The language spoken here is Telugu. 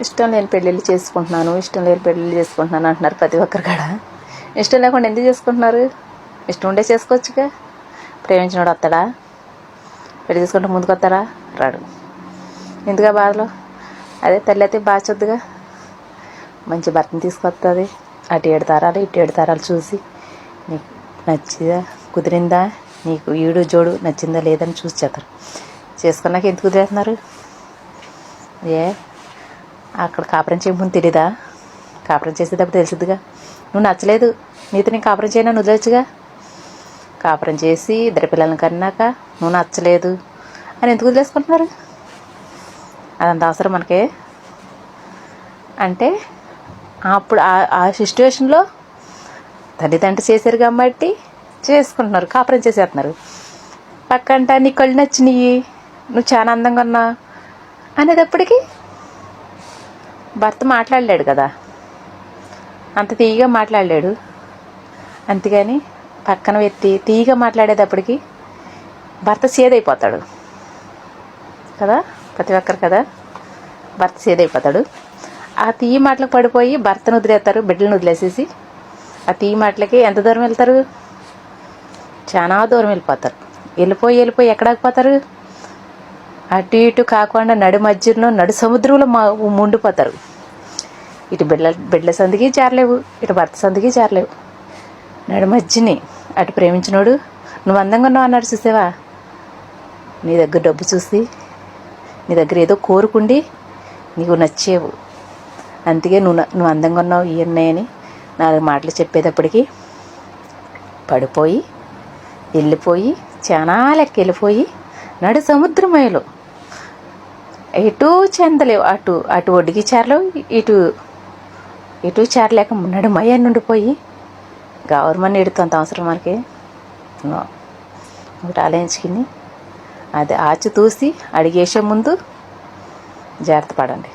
ఇష్టం లేని పెళ్ళిళ్ళు చేసుకుంటున్నాను ఇష్టం లేని పెళ్ళిళ్ళు చేసుకుంటున్నాను అంటున్నారు ప్రతి ఒక్కరు కూడా. ఇష్టం లేకుండా ఎందుకు చేసుకుంటున్నారు? ఇష్టం ఉండే చేసుకోవచ్చుగా. ప్రేమించినోడు వస్తాడా? పెళ్ళి చేసుకుంటే ముందుకు వస్తాడా? రాడు. ఎందుగా బాధలో? అదే తల్లి అయితే బాగా చూద్దుగా. మంచి భర్తను తీసుకొస్తుంది అటు ఏడు తరాలు ఇటు ఏడు తరాలు చూసి నీకు నచ్చిందా? కుదిరిందా? నీకు ఈడు జోడు నచ్చిందా లేదని చూసి చేస్తారు. చేసుకున్నాక ఎందుకు కుదిరేస్తున్నారు? ఏ? అక్కడ కాపురం చేయమని తెలీదా? కాపురం చేసేటప్పుడు తెలిసిద్దిగా. నువ్వు నచ్చలేదు. నీతో నేను కాపురం చేయను వదిలేచ్చుగా కాపురం చేసి ఇద్దరు పిల్లల్ని కన్నాక నువ్వు నచ్చలేదు. అని ఎందుకు వదిలేసుకుంటున్నారు? అదంత అవసరం మనకి. అంటే అప్పుడు ఆ- ఆ సిచ్యువేషన్లో తల్లిదండ్రులు చేశారు కాబట్టి చేసుకుంటున్నారు కాపురం చేసేస్తున్నారు. పక్కంట నీ కళ్ళు నచ్చినాయి నువ్వు చాలా అందంగా ఉన్నావు అనేటప్పటికీ భర్త మాట్లాడలేడు కదా. అంత తీయగా మాట్లాడలేడు. అంతేగాని పక్కన వ్యక్తి తీయగా మాట్లాడేటప్పటికి భర్త సేదైపోతాడు. కదా? ప్రతి ఒక్కరు కదా? భర్త సేదైపోతాడు. ఆ తీయి మాటలకు పడిపోయి భర్తను వదిలేస్తారు బిడ్డలను వదిలేసేసి. ఆ తీయి మాటలకి ఎంత దూరం వెళ్తారు? చాలా దూరం వెళ్ళిపోతారు. వెళ్ళిపోయి వెళ్ళిపోయి ఎక్కడాకపోతారు అటు ఇటు కాకుండా నడి మధ్యలో నడు సముద్రంలో మా ముండిపోతారు. ఇటు బిడ్డ బిడ్డల సందికి చేరలేవు ఇటు భర్త సందికి చేరలేవు. నడు మధ్యని అటు ప్రేమించినోడు నువ్వు అందంగా ఉన్నావు అన్నాడు చూసేవా? నీ దగ్గర డబ్బు చూసి నీ దగ్గర ఏదో కోరుకుండి నీకు నచ్చేవు. అందుకే నువ్వు నువ్వు అందంగా ఉన్నావు ఈ ఉన్నాయని నాలుగు మాటలు చెప్పేటప్పటికి పడిపోయి వెళ్ళిపోయి చాలా లెక్క వెళ్ళిపోయి నడు సముద్రమయలో. ఎటు చెందలేవు అటు అటు ఒడ్డుకి చేరలేవు ఇటు ఇటు చేరలేక నడు మయ నుండిపోయి గవర్నమెంట్ ఎడుతుంది అవసరం మనకి. ఒకటి ఆలోచించుకుని అది ఆచి తూసి అడిగేసే ముందు జాగ్రత్త పడండి.